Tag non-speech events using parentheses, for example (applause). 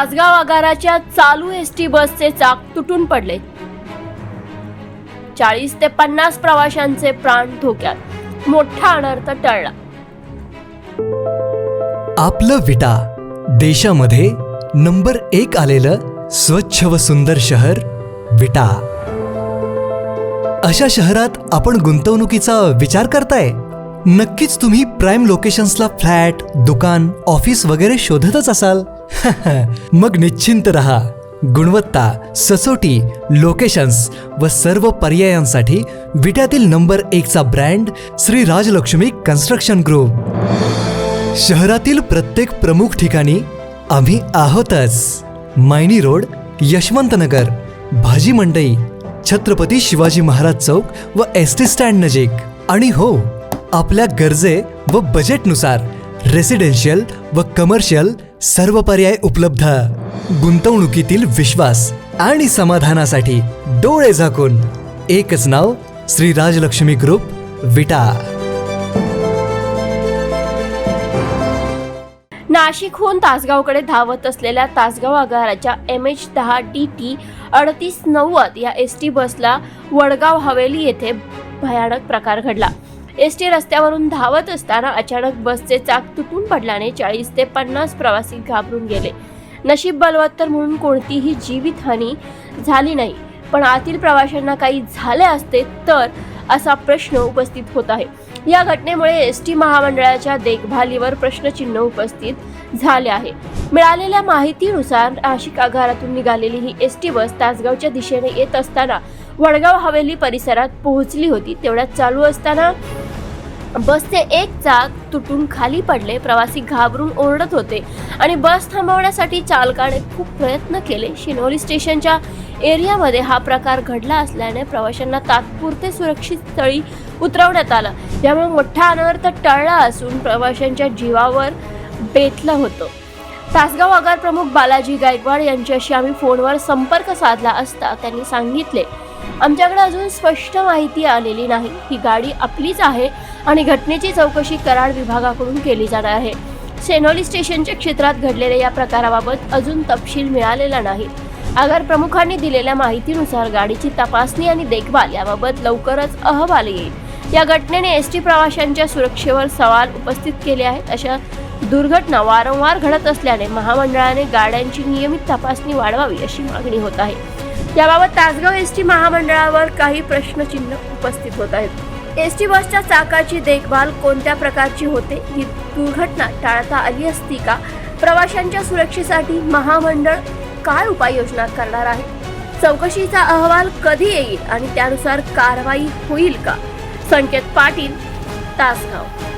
तासगाव आगाराच्या चालू S T बसचे चाक तुटून पडले. चाळीस ते पन्नास प्रवाशांचे प्राण धोक्यात. मोठा अनर्थ टळला. आपलं विटा. देशामध्ये नंबर एक आलेलं स्वच्छ व सुंदर शहर विटा. अशा शहरात आपण गुंतवणुकीचा विचार करताय? नक्कीच तुम्ही प्राईम लोकेशन्सला फ्लॅट दुकान ऑफिस वगैरे शोधतच असाल. (laughs) मग निश्चिंत रहा. गुणवत्ता सचोटी लोकेशन्स व सर्व पर्यायांसाठी विट्यातील number एकचा brand Shri Rajlakshmi construction group शहरातील प्रत्येक प्रमुख ठिकाणी आम्ही आहोतच. मायनी रोड यशवंतनगर भाजी मंडई छत्रपती शिवाजी महाराज चौक व एस टी स्टँड नजीक. आणि हो आपल्या गरजे व बजेटनुसार रेसिडेन्शियल व कमर्शियल सर्व पर्याय उपलब्ध. गुंतवणुकीतील विश्वास आणि समाधानासाठी डोळे झाकून एकच नाव श्री राजलक्ष्मी ग्रुप विटा. नाशिकहून तासगावकडे धावत असलेल्या तासगाव आगाराच्या एम एच दहा डी टी अडतीस नव्वद या एस टी बसला वडगाव हवेली येथे भयानक प्रकार घडला. एस टी रस्त्यावरून धावत असताना अचानक बसचे चाक तुटून पडल्याने चाळीस ते पन्नास प्रवासी घाबरून गेले. नशीब बलवत्तर म्हणून कोणतीही जीवितहानी झाली नाही. पण आतील प्रवाशांना काही झाले असते तर असा प्रश्न उपस्थित होत आहे. या घटनेमुळे एस टी महामंडळाच्या देखभालीवर प्रश्नचिन्ह उपस्थित झाले आहे. मिळालेल्या माहितीनुसार नाशिक आगारातून निघालेली ही एस टी बस तासगावच्या दिशेने येत असताना वडगाव हवेली परिसरात पोहोचली होती. तेवढ्यात चालू असताना बसचे एक चाक तुटून खाली पडले प्रवासी घाबरून ओरडत होते. आणि बस थांबवण्यासाठी चालकाने खूप प्रयत्न केले. शिनोली स्टेशनच्या एरियामध्ये हा प्रकार घडला असल्याने प्रवाशांना तात्पुरते सुरक्षित स्थळी उतरवण्यात आलं. त्यामुळे मोठा अनर्थ टळला असून प्रवाशांच्या जीवावर बेतलं होतं. तासगाव आगार प्रमुख बालाजी गायकवाड यांच्याशी आम्ही फोनवर संपर्क साधला असता त्यांनी सांगितले आमच्याकडे अजून स्पष्ट माहिती आलेली नाही. ही गाडी आपलीच आहे आणि घटनेची चौकशी कराड विभागाकडून केली जाणार आहे. सेनोली स्टेशनच्या क्षेत्रात घडलेल्या या प्रकाराबाबत अजून तपशील मिळालेला नाही. आगार प्रमुखांनी दिलेल्या माहितीनुसार गाडीची तपासणी आणि देखभाल याबाबत लवकरच अहवाल येईल. या घटनेने एस टी प्रवाशांच्या सुरक्षेवर सवाल उपस्थित केले आहेत. अशा दुर्घटना वारंवार घडत असल्याने महामंडळाने गाड्यांची नियमित तपासणी वाढवावी अशी मागणी होत आहे. याबाबत तासगाव एस टी महामंडळावर काही प्रश्नचिन्ह उपस्थित होत आहेत. एस टी बसच्या चाकाची देखभाल कोणत्या प्रकारची होते ही दुर्घटना टाळता आली असती का? प्रवाशांच्या सुरक्षेसाठी महामंडळ काय उपाययोजना करणार आहे? चौकशीचा अहवाल कधी येईल आणि त्यानुसार कारवाई होईल का? संकेत पाटील तासगाव.